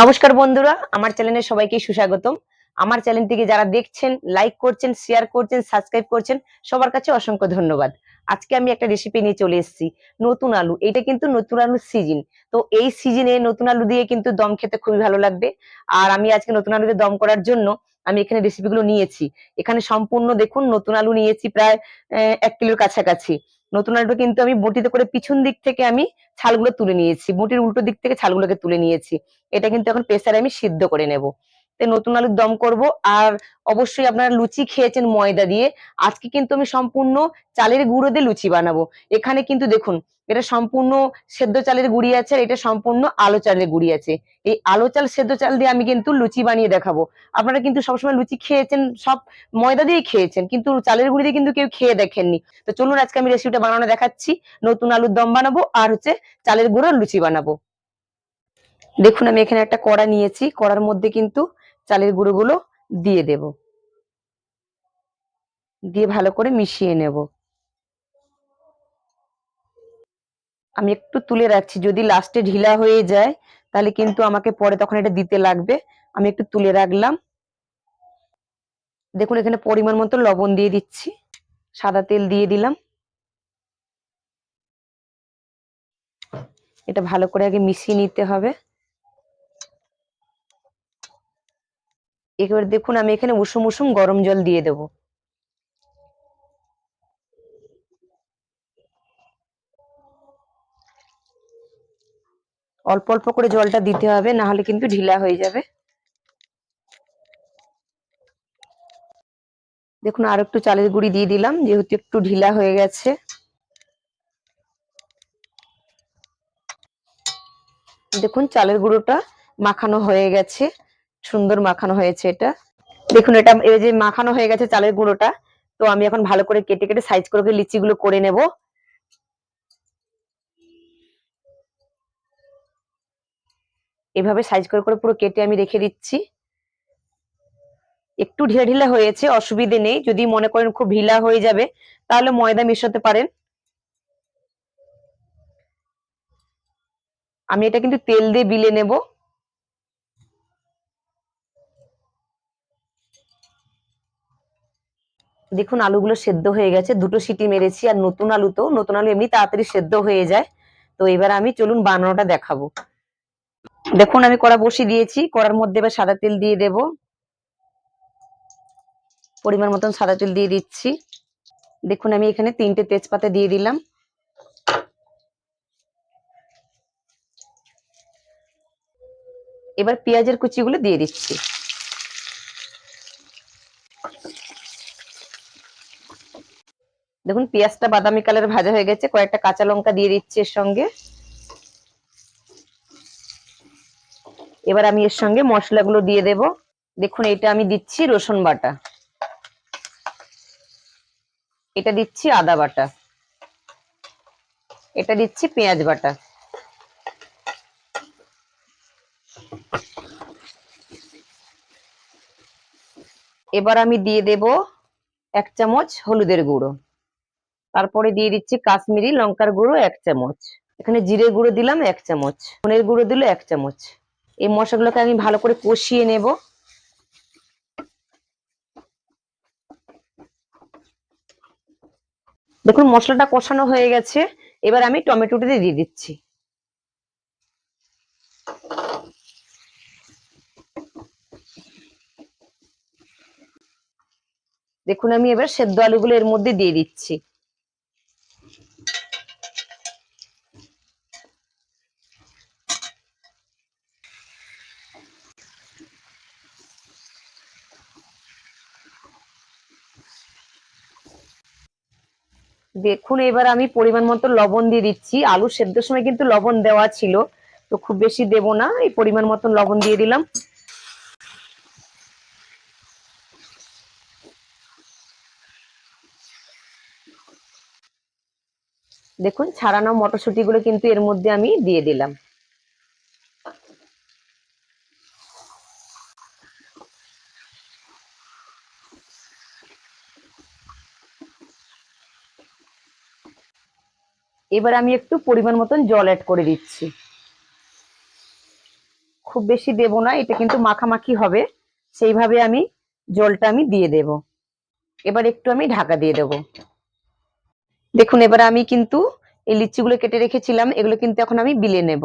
নমস্কার বন্ধুরা, আমার চ্যানেলে সবাইকে সুস্বাগতম। আমার চ্যানেলটিকে যারা দেখছেন লাইক করছেন শেয়ার করছেন সাবস্ক্রাইব করছেন, সবার কাছে অসংখ্য ধন্যবাদ। আজকে আমি একটা রেসিপি নিয়ে চলে এসেছি, নতুন আলু। এটা কিন্তু নতুন আলুর সিজন তো এই সিজনে নতুন আলু দিয়ে কিন্তু দম খেতে খুবই ভালো লাগবে। আর আমি আজকে নতুন আলু দিয়ে দম করার জন্য আমি এখানে রেসিপিগুলো নিয়েছি। এখানে সম্পূর্ণ দেখুন, নতুন আলু নিয়েছি প্রায় এক কিলোর কাছাকাছি। নতুন আলুটা কিন্তু আমি বটিতে করে পিছন দিক থেকে আমি ছালগুলো তুলে নিয়েছি, বটির উল্টো দিক থেকে ছালগুলোকে তুলে নিয়েছি। এটা কিন্তু এখন প্রেসারে আমি সিদ্ধ করে নেব। নতুন আলুর দম করব। আর অবশ্যই আপনারা লুচি খেয়েছেন ময়দা দিয়ে। আজকে কিন্তু আমি সম্পূর্ণ চালের গুঁড়ো দিয়ে লুচি বানাবো। এখানে কিন্তু দেখুন, এটা সম্পূর্ণ সেদ্ধ চালের গুঁড়ি আছে আর এটা সম্পূর্ণ আলো চালের গুঁড়ি আছে। এই আলো চাল, সেদ্ধ চাল দিয়ে আমি কিন্তু লুচি বানিয়ে দেখাবো। আপনারা কিন্তু সবসময় লুচি খেয়েছেন, সব ময়দা দিয়ে খেয়েছেন, কিন্তু চালের গুঁড়ি দিয়ে কিন্তু কেউ খেয়ে দেখেননি। তো চলুন আজকে আমি রেসিপিটা বানানো দেখাচ্ছি। নতুন আলুর দম বানাবো আর হচ্ছে চালের গুঁড়ো লুচি বানাবো। দেখুন আমি এখানে একটা কড়া নিয়েছি। কড়ার মধ্যে কিন্তু চালের গুঁড়োগুলো দিয়ে দেব। দিয়ে ভালো করে মিশিয়ে নেব। আমি একটু তুলে রাখছি, যদি লাস্টে ঢিলা হয়ে যায়, তাহলে কিন্তু আমাকে পরে তখন এটা দিতে লাগবে। আমি একটু তুলে রাখলাম। দেখুন, এখানে পরিমাণ মতো লবণ দিয়ে দিচ্ছি। সাদা তেল দিয়ে দিলাম। এটা ভালো করে আগে মিশিয়ে নিতে হবে। এবার দেখুন, আমি এখানে উষুম উষুম গরম জল দিয়ে দেব। অল্প অল্প করে জলটা দিতে হবে না হলে কিন্তু ঢিলা হয়ে যাবে। দেখুন, আর একটু চালের গুঁড়ি দিয়ে দিলাম, যেহেতু একটু ঢিলা হয়ে গেছে। দেখুন, চালের গুঁড়োটা মাখানো হয়ে গেছে। সুন্দর মাখানো হয়েছে এটা। দেখুন, এটা এই যে মাখানো হয়ে গেছে চালের গুঁড়োটা, তো আমি এখন ভালো করে কেটে কেটে সাইজ করে করে লিচি গুলো করে নেব। এভাবে সাইজ করে করে পুরো কেটে আমি রেখে দিচ্ছি। একটু ঢিলা ঢিলা হয়েছে, অসুবিধে নেই। যদি মনে করেন খুব ঢিলা হয়ে যাবে, তাহলে ময়দা মেশাতে পারেন। আমি এটা কিন্তু তেল দিয়ে বিলে নেব। দেখুন আলুগুলো সেদ্ধ হয়ে গেছে, দুটো সিটি মেরেছি আর নতুন আলু তো, নতুন আলু এমনি তাড়াতাড়ি সেদ্ধ হয়ে যায়। তো এবার আমি চলুন বানানোটা দেখাবো। দেখুন আমি কড়া বসিয়ে দিয়েছি, কড়ার মধ্যে এবার সাদা তেল দিয়ে দেব। পরিমাণ মতন সাদা তেল দিয়ে দিচ্ছি। দেখুন আমি এখানে তিনটে তেজপাতা দিয়ে দিলাম। এবার পেঁয়াজের কুচিগুলো দিয়ে দিচ্ছি। দেখুন, পেঁয়াজটা বাদামি কালার ভাজা হয়ে গেছে, কয়েকটা কাঁচা লঙ্কা দিয়ে দিচ্ছি এর সঙ্গে। এবার আমি এর সঙ্গে মশলাগুলো দিয়ে দেব। দেখুন এটা আমি দিচ্ছি রসুন বাটা। এটা দিচ্ছি আদা বাটা। এটা দিচ্ছি পেঁয়াজ বাটা। এবার আমি দিয়ে দেব এক চামচ হলুদের গুঁড়ো। তারপরে দিয়ে দিচ্ছি কাশ্মীরি লঙ্কার গুঁড়ো এক চামচ। এখানে জিরে গুঁড়ো দিলাম এক চামচ। ধনের গুঁড়ো দিল এক চামচ। এই মশলাগুলোকে আমি ভালো করে কষিয়ে নেব। দেখুন, মশলাটা কষানো হয়ে গেছে। এবার আমি টমেটোটা দিয়ে দিচ্ছি। দেখুন, আমি এবার সেদ্ধ আলুগুলো এর মধ্যে দিয়ে দিচ্ছি। দেখুন, এবার আমি পরিমাণ মতো লবণ দিয়ে দিচ্ছি। আলু সেদ্ধর সময় কিন্তু লবণ দেওয়া ছিল, তো খুব বেশি দেব না। এই পরিমাণ মতন লবণ দিয়ে দিলাম। দেখুন, ছাড়ানো মটরশুঁটিগুলো কিন্তু এর মধ্যে আমি দিয়ে দিলাম। এবার আমি একটু পরিমাণ মতন জল অ্যাড করে দিচ্ছি। খুব বেশি দেব না, এটা কিন্তু মাখামাখি হবে। সেইভাবে আমি জলটা আমি দিয়ে দেব। এবার একটু আমি ঢাকা দিয়ে দেব। দেখুন, এবার আমি কিন্তু এই লিচিগুলো কেটে রেখেছিলাম, এগুলো কিন্তু এখন আমি বিলে নেব।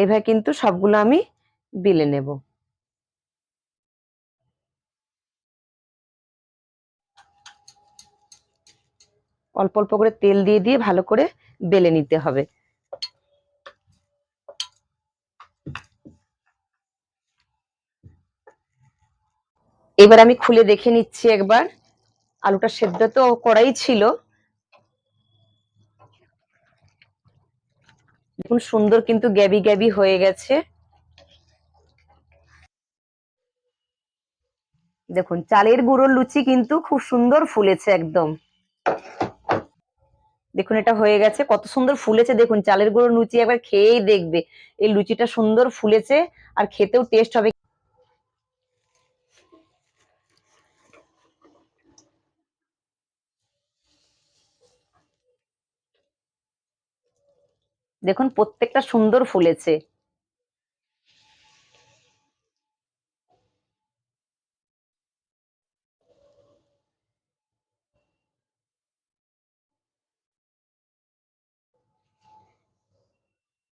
এইভাবে কিন্তু সবগুলো আমি বিলে নেব। অল্প অল্প করে তেল দিয়ে দিয়ে ভালো করে বেলে নিতে হবে। এবার আমি খুলে দেখে নিচ্ছি একবার। আলুটা সেদ্ধ তো করাই ছিল। দেখুন সুন্দর কিন্তু গ্যাবি গ্যাবি হয়ে গেছে। দেখুন, চালের গুঁড়োর লুচি কিন্তু খুব সুন্দর ফুলেছে একদম। দেখুন, এটা হয়ে গেছে, কত সুন্দর ফুলেছে। দেখুন, চালের গুঁড়োর লুচি একবার খেয়েই দেখবে। এই লুচিটা সুন্দর ফুলেছে আর খেতেও টেস্ট হবে দেখুন প্রত্যেকটা সুন্দর ফুলেছে।